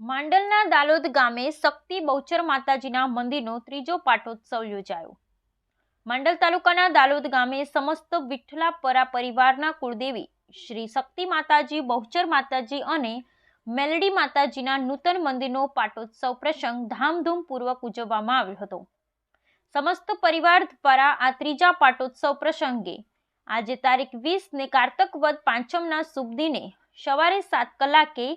માંડલના દાલોદ ગામે શક્તિ બહુચર માતાજીના મંદિરનો ત્રીજો પાટોત્સવ યોજાયો. માંડલ તાલુકાના દાલોદ ગામે સમસ્ત વિઠ્ઠલાપરા પરિવારના કુળદેવી શ્રી શક્તિ માતાજી, બહુચર માતાજી અને મેલડી માતાજીના નૂતન મંદિરનો પાટોત્સવ પ્રસંગ ધામધૂમપૂર્વક ઉજવવામાં આવ્યો હતો. સમસ્ત પરિવાર દ્વારા આ ત્રીજા પાટોત્સવ પ્રસંગે આજે તારીખ વીસ ને કારતક વદ પાંચમના શુભ દિને સવારે સાત કલાકે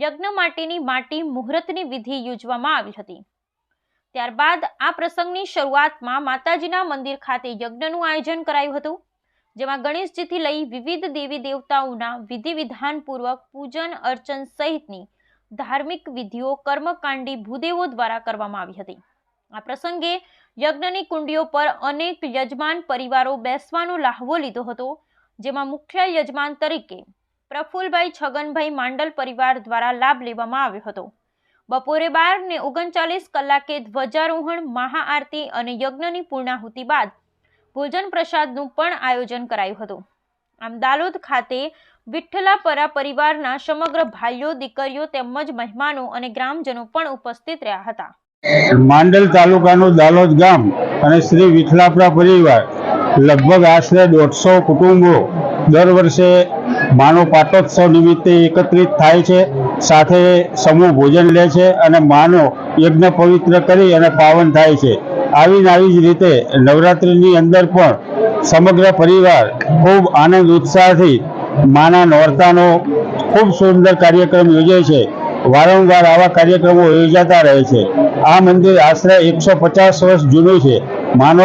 યજ્ઞ માટેની માટી મુહૂર્તની વિધિ યોજવામાં આવી હતી. ત્યારબાદ આ પ્રસંગની શરૂઆતમાં માતાજીના મંદિર ખાતે યજ્ઞનું આયોજન કરાયું હતું, જેમાં ગણેશજીથી લઈ વિવિધ દેવી દેવતાઓના વિધિ વિધાનપૂર્વક પૂજન અર્ચન સહિતની ધાર્મિક વિધિઓ કર્મકાંડી ભૂદેવો દ્વારા કરવામાં આવી હતી. આ પ્રસંગે યજ્ઞની કુંડીઓ પર અનેક યજમાન પરિવારો બેસવાનો લાહવો લીધો હતો, જેમાં મુખ્ય યજમાન તરીકે પ્રફુલભાઈ છગનભાઈ માંડલ પરિવાર દ્વારા લાભ લેવામાં આવ્યો હતો. બપોરે બાર ને ઓગણચાલીસ કલાકે ધ્વજારોહણ, મહાઆરતી અને યજ્ઞની પૂર્ણાહુતિ બાદ ભોજન પ્રસાદનું પણ આયોજન કરાયું હતું. આમ દાલોદ ખાતે વિઠ્ઠલાપરા પરિવારના સમગ્ર ભાઈઓ, દીકરીઓ તેમજ મહેમાનો અને ગ્રામજનો પણ ઉપસ્થિત રહ્યા હતા. માંડલ તાલુકાનું દાલોદ ગામ અને શ્રી વિઠલાપરા પરિવાર લગભગ આશરે દોઢસો કુટુંબો દર વર્ષે માનો પાટોત્સવ નિમિત્તે એકત્રિત થાય છે, સાથે સમૂહ ભોજન લે છે અને માનો યજ્ઞ પવિત્ર કરી અને પાવન થાય છે. આવી આવી જ રીતે નવરાત્રિની અંદર પણ સમગ્ર પરિવાર ખૂબ આનંદ ઉત્સાહથી માના નોરતાનો ખૂબ સુંદર કાર્યક્રમ યોજે છે. વારંવાર આવા કાર્યક્રમો યોજાતા રહે છે. આ મંદિર આશરે એકસો પચાસ વર્ષ જૂનું છે. માનો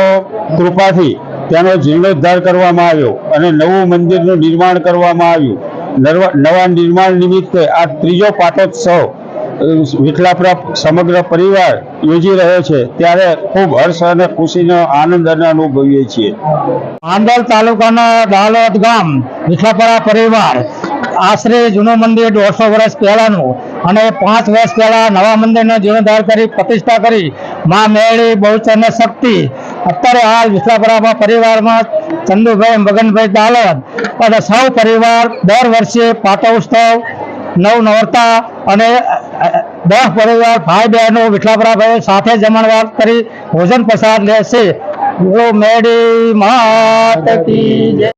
કૃપાથી તેનો જીર્ણોદ્ધાર કરવામાં આવ્યો અને નવું મંદિરનું નિર્માણ કરવામાં આવ્યું. નવા નિર્માણ નિમિત્તે આ ત્રીજો પાટોત્સવ વિઠલાપરા સમગ્ર પરિવાર યોજી રહ્યો છે. ત્યારે ખૂબ હર્ષ અને ખુશીનો આનંદ અને અનુભવીએ છીએ. આંદોલ તાલુકાના દાલોદ ગામ વિઠલાપરા પરિવાર. આશરે જૂનું મંદિર દોઢસો વર્ષ પહેલાનું અને પાંચ વર્ષ પહેલા નવા મંદિરનો જીર્ણોદ્ધાર કરી, પ્રતિષ્ઠા કરી. મા મેળી બહુચરને શક્તિ અત્યારે હાલ વિઠલાપરામાં પરિવારમાં ચંદુભાઈ, મગનભાઈ દાલોદ અને સૌ પરિવાર દર વર્ષે પાટોત્સવ નવ નોરતા અને દસ પરિવાર ભાઈ બહેનો વિઠલાપરા ભાઈ સાથે જમણવાર કરી ભોજન પ્રસાદ લેશે. છે મેડી માત